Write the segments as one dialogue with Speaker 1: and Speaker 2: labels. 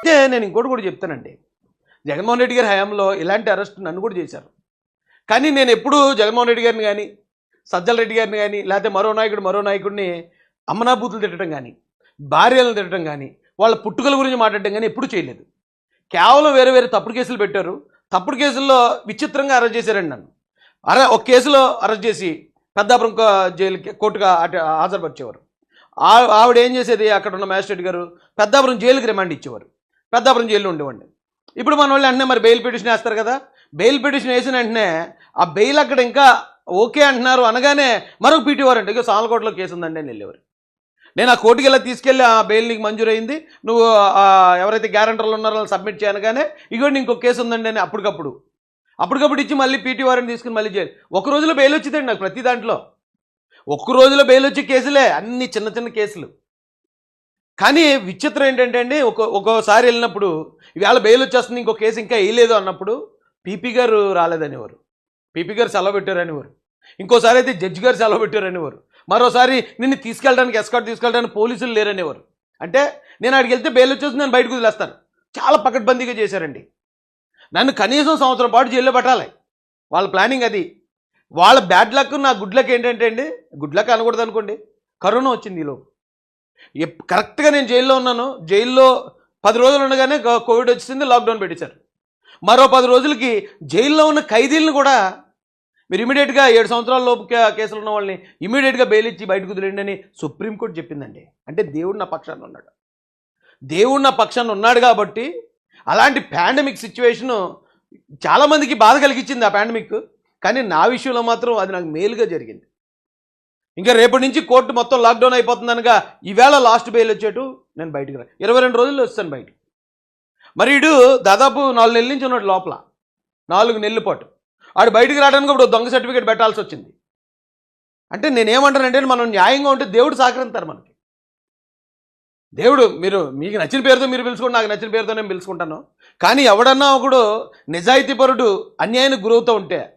Speaker 1: అయితే నేను ఇంకోటి కూడా చెప్తానండి. జగన్మోహన్ రెడ్డి గారి హయాంలో ఇలాంటి అరెస్ట్ నన్ను కూడా చేశారు. కానీ నేను ఎప్పుడూ జగన్మోహన్ రెడ్డి గారిని కానీ సజ్జల రెడ్డి గారిని కానీ లేకపోతే మరో నాయకుడు మరో నాయకుడిని అమ్మనాభూతులు తిట్టడం కానీ భార్యలను తిట్టడం కానీ వాళ్ళ పుట్టుకల గురించి మాట్లాడడం కానీ ఎప్పుడూ చేయలేదు. కేవలం వేరే వేరే తప్పుడు కేసులు పెట్టారు. తప్పుడు కేసుల్లో విచిత్రంగా అరెస్ట్ చేశారండి నన్ను. అరే ఒక కేసులో అరెస్ట్ చేసి పెద్దాపురం జైలుకి కోర్టుగా హాజరుపరిచేవారు. ఆ- ఆవిడ ఏం చేసేది? అక్కడ ఉన్న మ్యాజిస్ట్రేట్ గారు పెద్దాపురం జైలుకి రిమాండ్ ఇచ్చేవారు. పెద్దాపురం జైల్లో ఉండేవాడిని. ఇప్పుడు మన వాళ్ళు అంటే మరి బెయిల్ పిటిషన్ వేస్తారు కదా? బెయిల్ పిటిషన్ వేసిన వెంటనే ఆ బెయిల్ అక్కడ ఇంకా ఓకే అంటున్నారు అనగానే మరొక పీటీ వారంటే ఇక సాలకోటలో కేసు ఉందండి అని వెళ్ళేవారు. నేను ఆ కోర్టుకి వెళ్ళి తీసుకెళ్ళి ఆ బెయిల్ నీకు మంజూరైంది నువ్వు ఎవరైతే గ్యారంటర్లు ఉన్నారో వాళ్ళు సబ్మిట్ చేయనగానే ఇగోండి ఇంకో కేసు ఉందండి అని అప్పటికప్పుడు. అప్పటికప్పుడు ఇచ్చి మళ్ళీ పీటీ వారెంట్ తీసుకుని మళ్ళీ చేయాలి ఒక రోజులో బెయిల్ వచ్చిందండి నాకు ప్రతి దాంట్లో. ఒక్క రోజులో బెయిల్ వచ్చే కేసులే అన్ని చిన్న చిన్న కేసులు. కానీ విచిత్రం ఏంటంటే అండి ఒక ఒక్కోసారి వెళ్ళినప్పుడు ఇవాళ బెయిల్ వచ్చేస్తుంది ఇంకో కేసు ఇంకా వేయలేదు అన్నప్పుడు పీపీ గారు రాలేదనేవారు. పీపీ గారు సెలవు పెట్టారనేవారు. ఇంకోసారి అయితే జడ్జి గారు సెలవు పెట్టారనేవారు. మరోసారి నిన్ను తీసుకెళ్ళడానికి ఎస్కాట్ తీసుకెళ్ళడానికి పోలీసులు లేరనేవారు. అంటే నేను అక్కడికి వెళ్తే బెయిల్ వచ్చేసి నేను బయటకు వదిలేస్తాను. చాలా పకడ్బందీగా చేశారండి. నన్ను కనీసం సంవత్సరం పాటు జైల్లో పెట్టాలి. వాళ్ళ ప్లానింగ్ అది. వాళ్ళ బ్యాడ్ లక్ నా గుడ్ లక్ ఏంటంటే అండి గుడ్ లక్ అనకూడదు అనుకోండి కరోనా వచ్చింది ఈలోపు కరెక్ట్గా నేను జైల్లో ఉన్నాను. జైల్లో పది రోజులు ఉండగానే కోవిడ్ వచ్చింది లాక్డౌన్ పెట్టేశారు. మరో పది రోజులకి జైల్లో ఉన్న ఖైదీలను కూడా మీరు ఇమీడియట్గా ఏడు సంవత్సరాల లోపు కేసులు ఉన్న వాళ్ళని ఇమీడియట్గా బెయిల్ ఇచ్చి బయటకు వదిలేండి అని సుప్రీంకోర్టు చెప్పిందండి. అంటే దేవుడు నా పక్షాన్ని ఉన్నాడు. దేవుడు నా పక్షాన్ని ఉన్నాడు కాబట్టి అలాంటి పాండమిక్ సిచ్యువేషను చాలామందికి బాధ కలిగించింది ఆ పాండమిక్ కానీ నా విషయంలో మాత్రం అది నాకు మేలుగా జరిగింది. ఇంకా రేపటి నుంచి కోర్టు మొత్తం లాక్డౌన్ అయిపోతుంది అనగా ఈవేళ లాస్ట్ బెయిల్ వచ్చేటు నేను బయటికి రా. ఇరవై రెండు రోజుల్లో వస్తాను బయటికి. మరి ఇడు దాదాపు నాలుగు నెలల నుంచి ఉన్నాడు లోపల. నాలుగు నెలల పాటు. ఆడు బయటికి రావడానికి ఇప్పుడు దొంగ సర్టిఫికేట్ పెట్టాల్సి వచ్చింది. అంటే నేనేమంటానంటే మనం న్యాయంగా ఉంటే దేవుడు సహకరిస్తారు మనకి. దేవుడు మీరు మీకు నచ్చిన పేరుతో మీరు పిలుచుకోండి నాకు నచ్చిన పేరుతో నేను పిలుచుకుంటాను. కానీ ఎవడన్నా ఒకడు నిజాయితీపరుడు అన్యాయానికి గురవుతూ ఉంటే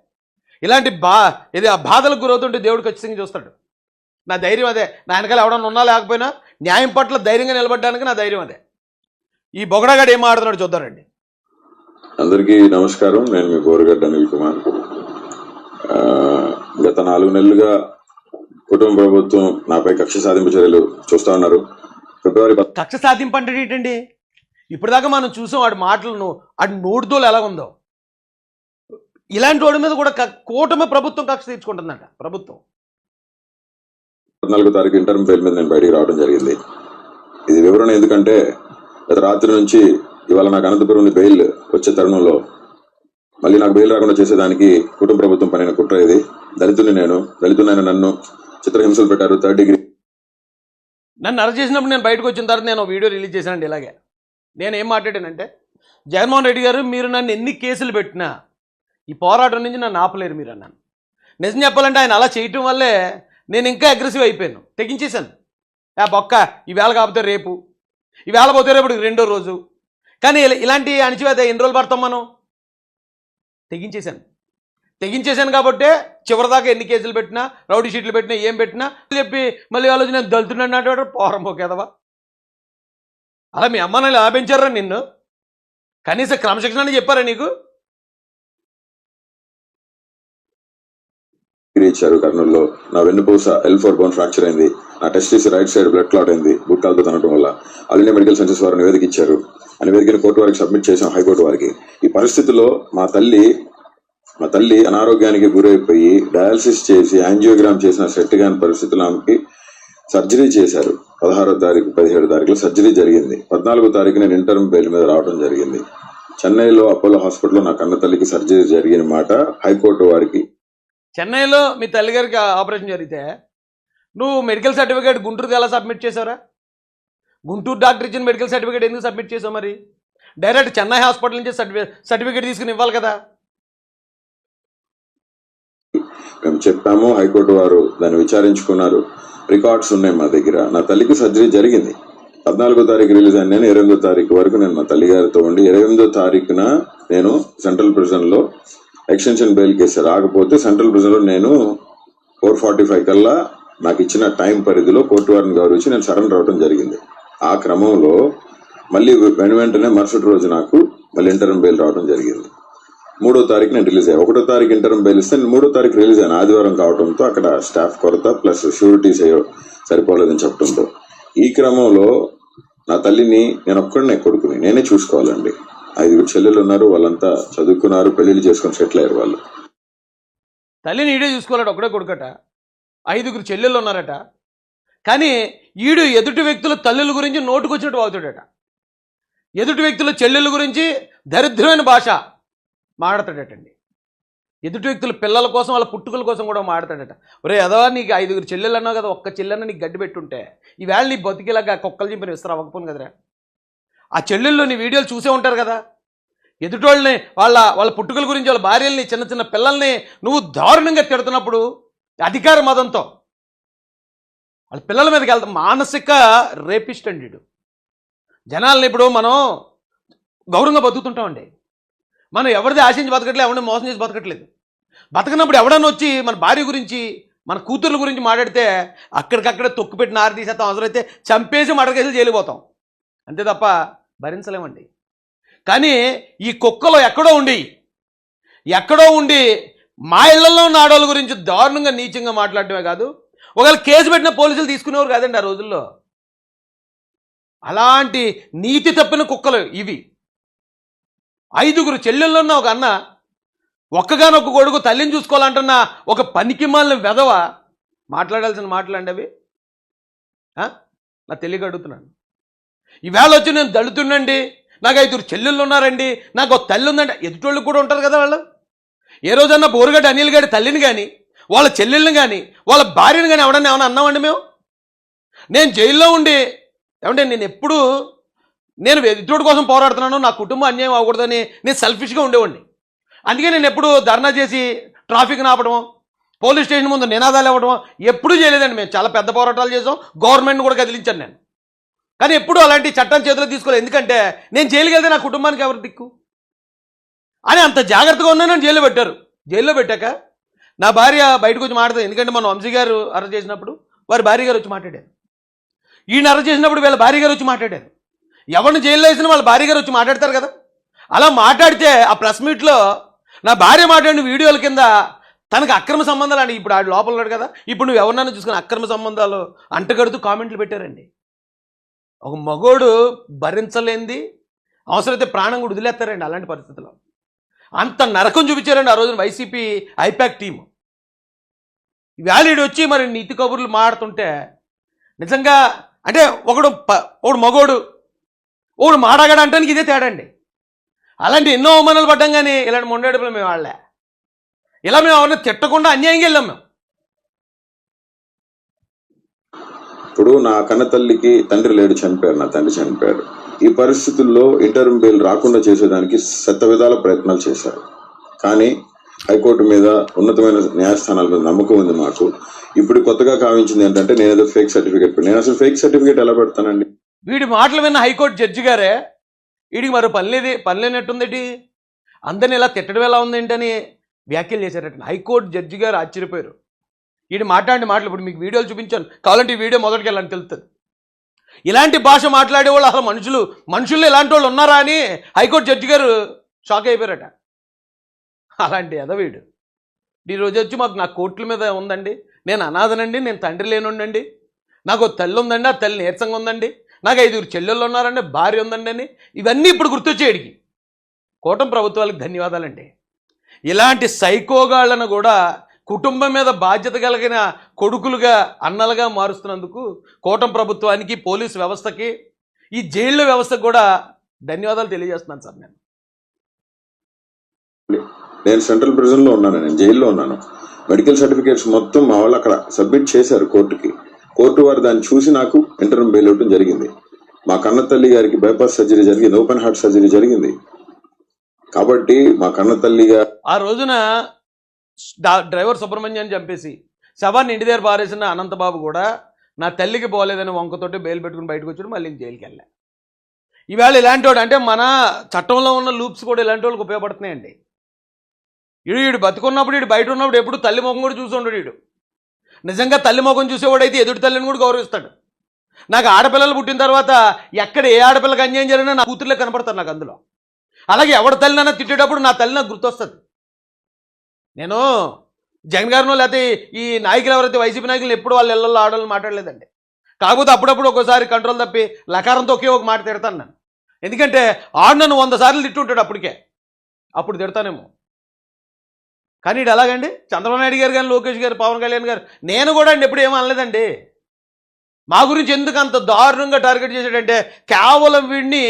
Speaker 1: ఇలాంటి బా ఇది ఆ బాధలకు గురవుతుంటే దేవుడు ఖచ్చితంగా చూస్తాడు. నా ధైర్యం అదే. నా వెనకాల ఎవడన్నా ఉన్నా లేకపోయినా న్యాయం పట్ల ధైర్యంగా నిలబడడానికి నా ధైర్యం అదే. ఈ బొగడగాడు ఏం ఆడుతున్నాడు చూద్దారండి
Speaker 2: అందరికీ నమస్కారం. నేను మీ బోరగడ్డ అనిల్ కుమార్. గత నాలుగు నెలలుగా కుటుంబ ప్రభుత్వం నాపై కక్ష సాధింపు చర్యలు చూస్తా ఉన్నారు. ఫిబ్రవరి
Speaker 1: కక్ష సాధింపు అంటే ఏంటండి? ఇప్పటిదాకా మనం చూసాం వాడి మాటలను వాడి నోటితోలు ఎలా ఉందో. ఇలాంటి వాడి మీద కూడా కూటమి ప్రభుత్వం కక్ష తీర్చుకుంటుందంట ప్రభుత్వం.
Speaker 2: పద్నాలుగో తారీఖు ఇంటర్మ్ బెయిల్ మీద నేను బయటికి రావడం జరిగింది. ఇది వివరణ ఎందుకంటే గత రాత్రి నుంచి ఇవాళ నాకు అనంతపురం నుండి బెయిల్ వచ్చే తరుణంలో మళ్ళీ నాకు బెయిల్ రాకుండా చేసేదానికి కుటుంబ ప్రభుత్వం పనిన కుట్ర ఇది. దళితుని నేను దళితునైన నన్ను చిత్రహింసలు పెట్టారు థర్డ్ డిగ్రీ.
Speaker 1: నన్ను అరెస్ట్ చేసినప్పుడు నేను బయటకు వచ్చిన తర్వాత నేను వీడియో రిలీజ్ చేశానండి ఇలాగే. నేను ఏం మాట్లాడానంటే జగన్మోహన్ రెడ్డి గారు మీరు నన్ను ఎన్ని కేసులు పెట్టినా ఈ పోరాటం నుంచి నన్ను ఆపలేరు మీరు అన్నాను నిజం చెప్పాలంటే ఆయన అలా చేయటం వల్లే నేను ఇంకా అగ్రెసివ్ అయిపోయాను. తెగించేశాను. ఆ బొక్క ఈవేళ కాకపోతే రేపు. ఈవేళ పోతే రేపు రెండో రోజు. కానీ ఇలా- ఇలాంటి అణిచివేత ఎన్ని రోజులు పడతాం మనం? తెగించేశాను. తెగించేశాను కాబట్టి చివరిదాకా ఎన్ని కేసులు పెట్టినా రౌడీ షీట్లు పెట్టినా ఏం పెట్టినా చెప్పి మళ్ళీ ఆలోచన నేను దళితున్నాడు అంటే పోరం పోకేదవా అలా మీ అమ్మ నాన్న పెంచారా నిన్ను? కనీసం క్రమశిక్షణ అని చెప్పారా నీకు?
Speaker 2: ఇచ్చారు కర్నూలులో. నా వెన్నుపూస ఎల్ ఫోర్ బోన్ ఫ్రాక్చర్ అయింది. నా testis right side blood clot అయింది. గుట్కాలతో తనటం వల్ల. ఆల్ ఇండియా మెడికల్ సెన్సెస్ వారు నివేదిక ఇచ్చారు. ఆ నివేదికను కోర్టు వారికి సబ్మిట్ చేశాం హైకోర్టు వారికి. ఈ పరిస్థితిలో మా తల్లి మా తల్లి అనారోగ్యానికి గురైపోయి డయాలసిస్ చేసి యాంజియోగ్రామ్ చేసిన సెట్ కాని పరిస్థితుల్లో ఆమెకి సర్జరీ చేశారు. పదహారో తారీఖు పదిహేడు తారీఖులో సర్జరీ జరిగింది. పద్నాలుగో తారీఖు నేను ఇంటర్మ్ బెయిల్ మీద రావడం జరిగింది. చెన్నైలో అపోలో హాస్పిటల్లో నా కన్న తల్లికి సర్జరీ జరిగిన మాట హైకోర్టు వారికి
Speaker 1: చెన్నైలో మీ తల్లిగారికి ఆపరేషన్ జరిగితే నువ్వు మెడికల్ సర్టిఫికేట్ గుంటూరుకి ఎలా సబ్మిట్ చేసావురా? గుంటూరు డాక్టర్ ఇచ్చిన మెడికల్ సర్టిఫికేట్ ఎందుకు సబ్మిట్ చేసావు మరి? డైరెక్ట్ చెన్నై హాస్పిటల్ నుంచి సర్టిఫికేట్ సర్టిఫికేట్ తీసుకుని ఇవ్వాలి కదా.
Speaker 2: మేము చెప్పాము హైకోర్టు వారు దాన్ని విచారించుకున్నారు. రికార్డ్స్ ఉన్నాయి మా దగ్గర. నా తల్లికి సర్జరీ జరిగింది. పద్నాలుగో తారీఖు రిలీజ్ అయిన నేను ఇరవై తారీఖు వరకు నేను మా తల్లి గారితో ఉండి ఇరవై ఎనిమిదో తారీఖున నేను సెంట్రల్ ప్రిజన్లో ఎక్స్టెన్షన్ బెయిల్ కేసు రాకపోతే సెంట్రల్ ప్రిజన్లో నేను ఫోర్ ఫార్టీ ఫైవ్ కల్లా నాకు ఇచ్చిన టైం పరిధిలో కోర్టు వారిని గౌరవించి నేను సరెండర్ అవడం జరిగింది. ఆ క్రమంలో మళ్ళీ వెను వెంటనే మరుసటి రోజు నాకు మళ్ళీ ఇంటర్మ్ బెయిల్ రావడం జరిగింది. మూడో తారీఖు నేను రిలీజ్ అయ్యాను ఒకటో తారీఖు ఇంటర్మ్ బెయిల్ ఇస్తే నేను మూడో తారీఖు రిలీజ్ అయ్యాను. ఆదివారం కావడంతో అక్కడ స్టాఫ్ కొరత ప్లస్ షూరిటీస్ అయ్యో సరిపోలేదని చెప్పడంతో ఈ క్రమంలో నా తల్లిని నేను ఒక్కడనే కొడుకుని నేనే చూసుకోవాలండి. ఐదుగురు చెల్లెలు ఉన్నారు వాళ్ళంతా చదువుకున్నారు పెళ్ళిళ్ళు చేసుకొని సెటిల్ అయ్యారు వాళ్ళు.
Speaker 1: తల్లిని ఈడే చూసుకోలేడు ఒకడే కొడుకట. ఐదుగురు చెల్లెళ్ళు ఉన్నారట. కానీ ఈడు ఎదుటి వ్యక్తుల తల్లుల గురించి నోటుకొచ్చినట్టు అవుతాడట ఎదుటి వ్యక్తుల చెల్లెళ్ళ గురించి దరిద్రమైన భాష మాడతాడటండి ఎదుటి వ్యక్తుల పిల్లల కోసం వాళ్ళ పుట్టుకల కోసం కూడా మాడతాడట ఒరే ఎదవా నీకు ఐదుగురు చెల్లెలు అన్నావు కదా ఒక్క చెల్లెన్న నీకు గడ్డి పెట్టుంటే ఈవేళ నీ బతికిలాగా కుక్కలు చింపిన విస్తర అవ్వకపోను కదరా. ఆ చెల్లెళ్ళు నీ వీడియోలు చూసే ఉంటారు కదా? ఎదుటోళ్ళని వాళ్ళ వాళ్ళ పుట్టుకల గురించి వాళ్ళ భార్యల్ని చిన్న చిన్న పిల్లల్ని నువ్వు దారుణంగా తిడుతున్నప్పుడు అధికార మదంతో వాళ్ళ పిల్లల మీదకి వెళ్తాం మానసిక రేపిస్ట్ అండి జనాలని జనాల్ని ఇప్పుడు మనం గౌరవంగా బతుకుతుంటామండి మనం ఎవరిది ఆశించి బతకట్లేదు ఎవరిని మోసం చేసి బతకట్లేదు. బతకనప్పుడు ఎవడన్నా వచ్చి మన భార్య గురించి మన కూతుర్ల గురించి మాట్లాడితే అక్కడికక్కడే తొక్కు ఆరు నార తీసేస్తాం. అవసరమైతే చంపేసి మడకేసి జైలుపోతాం అంతే తప్ప భరించలేమండి. కానీ ఈ కుక్కలో ఎక్కడో ఉండి ఎక్కడో ఉండి మా ఇళ్ళలో ఉన్న ఆడవాళ్ళ గురించి దారుణంగా నీచంగా మాట్లాడటమే కాదు ఒకవేళ కేసు పెట్టిన పోలీసులు తీసుకునేవారు కాదండి ఆ రోజుల్లో. అలాంటి నీతి తప్పిన కుక్కలు ఇవి. ఐదుగురు చెల్లెళ్ళున్న ఒక అన్న ఒక్కగానొక్క కొడుకు తల్లిని చూసుకోవాలంటున్న ఒక పనికిమాలిన వెధవ మాట్లాడాల్సిన మాటలు అండి అవి నా తెలియక అడుగుతున్నాను. ఈవేళ వచ్చి నేను దళితుండండి నాకు ఐదుగురు చెల్లెళ్ళు ఉన్నారండి నాకు ఒక తల్లి ఉందండి. ఎదుటోళ్ళు కూడా ఉంటారు కదా వాళ్ళు? ఏ రోజన్నా బోరుగడ్డ అనిల్ గడి తల్లిని కానీ వాళ్ళ చెల్లెళ్ళని కానీ వాళ్ళ భార్యని కానీ ఎవడన్నా ఏమన్నా అన్నామండి మేము? నేను జైల్లో ఉండి ఏమంటే నేను ఎప్పుడు నేను ఎదుటోడి కోసం పోరాడుతున్నాను నా కుటుంబం అన్యాయం అవ్వకూడదని నేను సెల్ఫిష్గా ఉండేవాడిని. అందుకే నేను ఎప్పుడు ధర్నా చేసి ట్రాఫిక్ ఆపడం పోలీస్ స్టేషన్ ముందు నినాదాలు ఇవ్వడం ఎప్పుడూ చేయలేదండి మేము. చాలా పెద్ద పోరాటాలు చేసాం గవర్నమెంట్ కూడా కదిలించాను నేను. కానీ ఎప్పుడు అలాంటి చట్టం చేతిలో తీసుకోలేదు. ఎందుకంటే నేను జైలుకి వెళ్తే నా కుటుంబానికి ఎవరు దిక్కు? అని అంత జాగ్రత్తగా ఉన్నానని జైల్లో పెట్టారు. జైల్లో పెట్టాక నా భార్య బయటకు వచ్చి మాట్లాడదు ఎందుకంటే మన వంశీ గారు అరెస్ట్ చేసినప్పుడు వారి భార్య గారు వచ్చి మాట్లాడారు. ఈయన అరెస్ట్ చేసినప్పుడు వీళ్ళ భార్య గారు వచ్చి మాట్లాడారు. ఎవరిని జైల్లో వేసినా వాళ్ళ భార్య గారు వచ్చి మాట్లాడతారు కదా? అలా మాట్లాడితే ఆ ప్రెస్ మీట్లో నా భార్య మాట్లాడిన వీడియోల కింద తనకు అక్రమ సంబంధాలు అని ఇప్పుడు ఆ లోపల ఉన్నాడు కదా? ఇప్పుడు నువ్వు ఎవరినైనా చూసుకుని అక్రమ సంబంధాలు అంటగడుతూ కామెంట్లు పెట్టారండి. ఒక మగోడు భరించలేంది. అవసరమైతే ప్రాణం కూడా వదిలేస్తారండి అలాంటి పరిస్థితుల్లో. అంత నరకం చూపించారండి ఆ రోజున వైసీపీ ఐపాక్ టీం వ్యాలీడ్ వచ్చి మరి నీతి కబుర్లు మాడుతుంటే నిజంగా అంటే ఒకడు ప- ఒకడు మగోడు ఒకడు మాడగాడు అంటానికి ఇదే తేడా అండి అలాంటి ఎన్నో అవమానాలు పడ్డాం కానీ ఇలాంటి మొండేడుపులు మేము వాళ్ళే ఇలా మేము ఎవరిని తిట్టకుండా అన్యాయంగా వెళ్ళాం మేము.
Speaker 2: ఇప్పుడు నా కన్న తల్లికి తండ్రి లేడు చనిపోయారు నా తండ్రి చనిపోయారు ఈ పరిస్థితుల్లో ఇంటర్మ్ బెయిల్ రాకుండా చేసేదానికి శత విధాల ప్రయత్నాలు చేశారు. కానీ హైకోర్టు మీద ఉన్నతమైన న్యాయస్థానాల మీద నమ్మకం ఉంది మాకు. ఇప్పుడు కొత్తగా కావించింది ఏంటంటే నేను ఏదో ఫేక్ సర్టిఫికేట్ నేను అసలు ఫేక్ సర్టిఫికేట్ ఎలా పెడతానండి?
Speaker 1: వీడి మాటలు విన్న హైకోర్టు జడ్జి గారే వీడికి మరో పని లేదు పని లేనట్టుందేటి? అందరిని ఇలా తిట్టడం ఎలా ఉందేంటని వ్యాఖ్యలు చేశారట. హైకోర్టు జడ్జి గారు ఆశ్చర్యపోయారు. వీడు మాట్లాడిన మాటలు ఇప్పుడు మీకు వీడియోలు చూపించాను. కావాలంటే ఈ వీడియో మొదటికి వెళ్ళని తెలుస్తుంది. ఇలాంటి భాష మాట్లాడే వాళ్ళు అసలు మనుషులు మనుషుల్లో ఇలాంటి వాళ్ళు ఉన్నారా అని హైకోర్టు జడ్జి గారు షాక్ అయిపోయారట. అలాంటి ఎదవీడు ఈరోజు వచ్చి మాకు నా కోర్టుల మీద ఉందండి. నేను అనాథనండి నేను తండ్రి లేనుండండి. నాకు తల్లి ఉందండి ఆ తల్లి నీరసంగా ఉందండి. నాకు ఐదుగురు చెల్లెళ్ళు ఉన్నారండి భార్య ఉందండి అని ఇవన్నీ ఇప్పుడు గుర్తొచ్చేయడికి కూటమి ప్రభుత్వాలకు ధన్యవాదాలండి. ఇలాంటి సైకోగాళ్ళను కూడా కుటుంబం మీద బాధ్యత కలిగిన కొడుకులుగా అన్నలుగా మారుస్తున్నందుకు కూటమి ప్రభుత్వానికి పోలీసు వ్యవస్థకి ఈ జైళ్ళ వ్యవస్థకు కూడా ధన్యవాదాలు తెలియజేస్తున్నాను సార్ నేను.
Speaker 2: నేను సెంట్రల్ ప్రిజన్లో ఉన్నాను నేను జైల్లో ఉన్నాను. మెడికల్ సర్టిఫికేట్స్ మొత్తం మా వాళ్ళు అక్కడ సబ్మిట్ చేశారు కోర్టుకి. కోర్టు వారు దాన్ని చూసి నాకు ఇంటర్మ్ బెయిల్ ఇవ్వడం జరిగింది. మా కన్న తల్లి గారికి బైపాస్ సర్జరీ జరిగింది ఓపెన్ హార్ట్ సర్జరీ జరిగింది. కాబట్టి మా కన్న తల్లిగా
Speaker 1: ఆ రోజున డ్రైవర్ సుబ్రహ్మణ్యాన్ని చంపేసి శవాన్ని ఇంటి దగ్గర పారేసిన అనంతబాబు కూడా నా తల్లికి పోలేదని వంకతోటి బెయిల్ పెట్టుకుని బయటకు వచ్చాడు మళ్ళీ జైలుకి వెళ్ళా. ఈవేళ ఇలాంటి వాడు అంటే మన చట్టంలో ఉన్న లూప్స్ కూడా ఇలాంటి వాళ్ళకి ఉపయోగపడుతున్నాయండి. ఇడు వీడు బతుకున్నప్పుడు వీడు బయట ఉన్నప్పుడు ఎప్పుడు తల్లి ముఖం కూడా చూసి ఉండడు వీడు నిజంగా తల్లి ముఖం చూసేవాడైతే ఎదుటి తల్లిని కూడా గౌరవిస్తాడు. నాకు ఆడపిల్లలు పుట్టిన తర్వాత ఎక్కడ ఏ ఆడపిల్లకి అన్యాయం జరిగినా నా కూతుర్లే కనపడతారు నాకు అందులో. అలాగే ఎవడ తల్లినైనా తిట్టేటప్పుడు నా తల్లి నాకు గుర్తొస్తుంది. నేను జగన్ గారినో లేకపోతే ఈ నాయకులు ఎవరైతే వైసీపీ నాయకులు ఎప్పుడు వాళ్ళ ఇళ్ళల్లో ఆడవాళ్ళు మాట్లాడలేదండి. కాకపోతే అప్పుడప్పుడు ఒకసారి కంట్రోల్ తప్పి లకారంతో ఒకే ఒక మాట తిడతాను నన్ను ఎందుకంటే ఆడు నన్ను వంద సార్లు తిట్టుంటాడు అప్పటికే. అప్పుడు తిడతానేమో. కానీ ఇటు ఎలాగండి? చంద్రబాబు నాయుడు గారు కానీ లోకేష్ గారు పవన్ కళ్యాణ్ గారు నేను కూడా అండి ఎప్పుడు ఏమీ అనలేదండి. మా గురించి ఎందుకు అంత దారుణంగా టార్గెట్ చేశాడంటే కేవలం వీడిని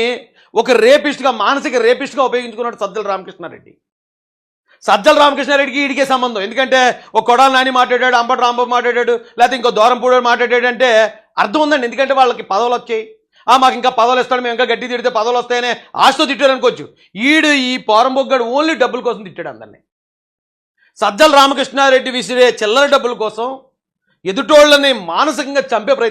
Speaker 1: ఒక రేపిస్ట్గా మానసిక రేపిస్ట్గా ఉపయోగించుకున్నాడు సద్దల రామకృష్ణారెడ్డి. సజ్జల రామకృష్ణారెడ్డికి ఈడికే సంబంధం. ఎందుకంటే ఒక కొడాల నాని మాట్లాడాడు అంబటి రాంబాబు మాట్లాడాడు లేకపోతే ఇంకో దూరంపూడు మాట్లాడాడు అంటే అర్థం ఉందండి. ఎందుకంటే వాళ్ళకి పదవులు వచ్చాయి. ఆ మాకు ఇంకా పదవులు ఇస్తాడు మేము ఇంకా గట్టి తిడితే పదవులు వస్తాయనే ఆశతో తిట్టారు అనుకోవచ్చు. ఈడు ఈ పోరంబొగ్గాడు ఓన్లీ డబ్బుల కోసం తిట్టాడు అందరినీ. సజ్జల రామకృష్ణారెడ్డి విసిరే చిల్లర డబ్బుల కోసం ఎదుటోళ్ళని మానసికంగా చంపే ప్రయత్నం